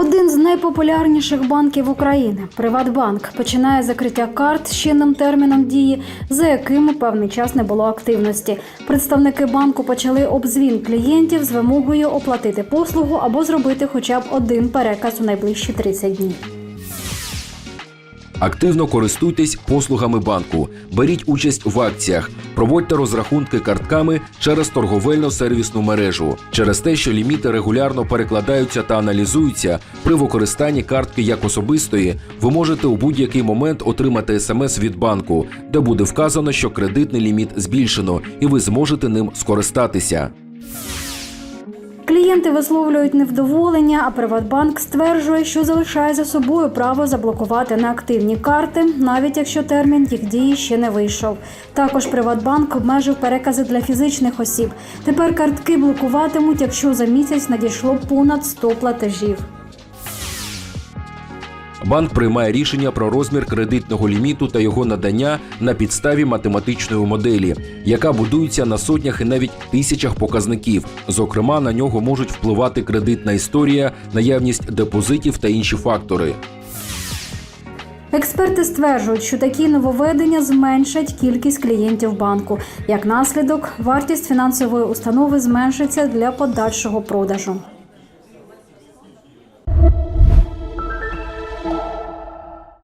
Один з найпопулярніших банків України Приватбанк починає закриття карт з чинним терміном дії, за яким певний час не було активності. Представники банку почали обзвін клієнтів з вимогою оплатити послугу або зробити хоча б один переказ у найближчі 30 днів. Активно користуйтесь послугами банку, беріть участь в акціях, проводьте розрахунки картками через торговельно-сервісну мережу. Через те, що ліміти регулярно перекладаються та аналізуються, при використанні картки як особистої, ви можете у будь-який момент отримати смс від банку, де буде вказано, що кредитний ліміт збільшено, і ви зможете ним скористатися. Клієнти висловлюють невдоволення, а Приватбанк стверджує, що залишає за собою право заблокувати неактивні карти, навіть якщо термін їх дії ще не вийшов. Також Приватбанк обмежив перекази для фізичних осіб. Тепер картки блокуватимуть, якщо за місяць надійшло понад 100 платежів. Банк приймає рішення про розмір кредитного ліміту та його надання на підставі математичної моделі, яка будується на сотнях і навіть тисячах показників. Зокрема, на нього можуть впливати кредитна історія, наявність депозитів та інші фактори. Експерти стверджують, що такі нововведення зменшать кількість клієнтів банку. Як наслідок, вартість фінансової установи зменшиться для подальшого продажу.